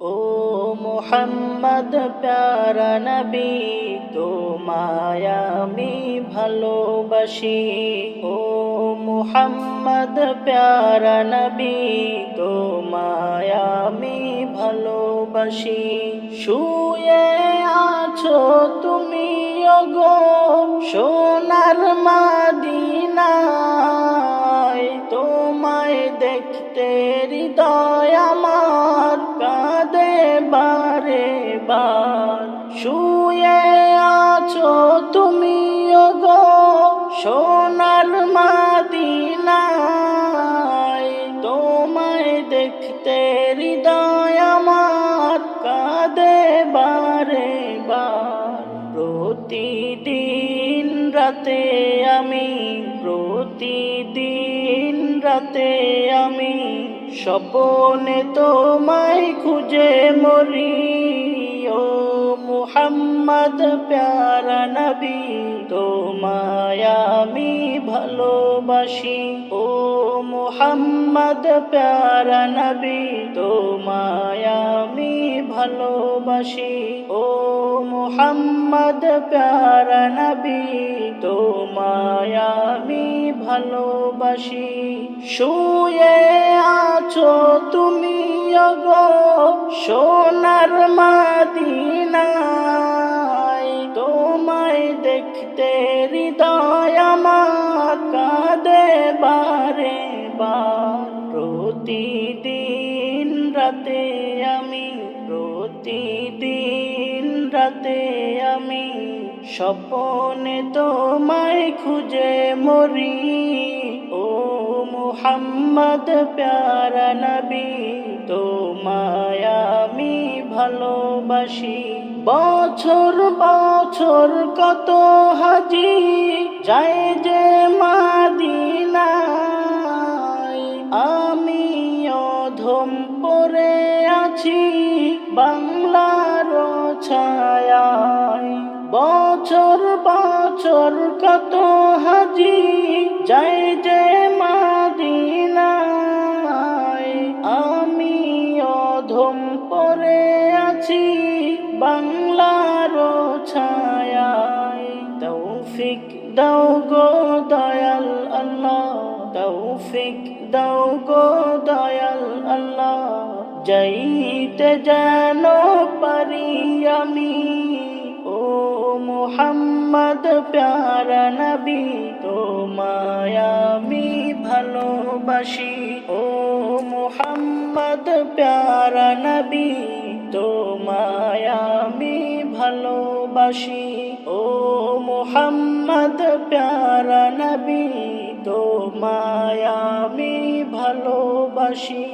ও মোহাম্মদ, প্যারা নবী, তোমায় আমি ভালোবাসি। ও মোহাম্মদ, প্যারা নবী, তোমায় আমি ভালোবাসি। শুয়ে আছো তুমি গো সোনার মাদিনায়, তোমায় দেখতে বারে বার শুয়ে আছো তুমি গো সোনার মাদিনায়। তোমায় দেখতে হৃদয় আমার কাঁদে বারে বার। প্রতিদিন রাতে আমি, প্রতিদিন রাতে আমি স্বপনে তোমায় খুঁজে মরি, ও মুহাম্মদ, প্যারা নবী, তোমায় আমি ভালোবাসি, ও মুহাম্মদ, প্যারা নবী, তোমায় আমি ভালোবাসি, ও মুহাম্মদ, প্যারা নবী, তোমায় আমি ভালোবাসি। শুয়ে আছো তুমি গো সোনার মাদিনায়। তোমায় দেখতে হৃদয় আমার কাঁদে বারে বার। প্রতিদিন রাতে আমি, প্রতিদিন রাতে আমি স্বপনে তোমায় খুঁজে মরি। ও মুহাম্মদ, প্যারা নবী, তোমায় আমি ভালোবাসি। বছর বছর কত হাজি যায় যে মাদিনায়। আমি অধম পরে আছি বাংলার ছায়ায়। বছর বছর কত হাজি যায় যে অধম পরে আছি বাংলার ছায়ায়। তৌফিক দাও গো দয়াল আল্লাহ, তৌফিক দাও গো দয়াল আল্লাহ। যাইতে যেন পারি আমি, ও মোহাম্মদ প্যারা নবী, তোমায় আমি ভালোবাসি। ও মোহাম্মদ প্যারা নবী তোমায় আমি ভালোবাসি। ও মোহাম্মদ প্যারা নবী তোমায় আমি ভালোবাসি।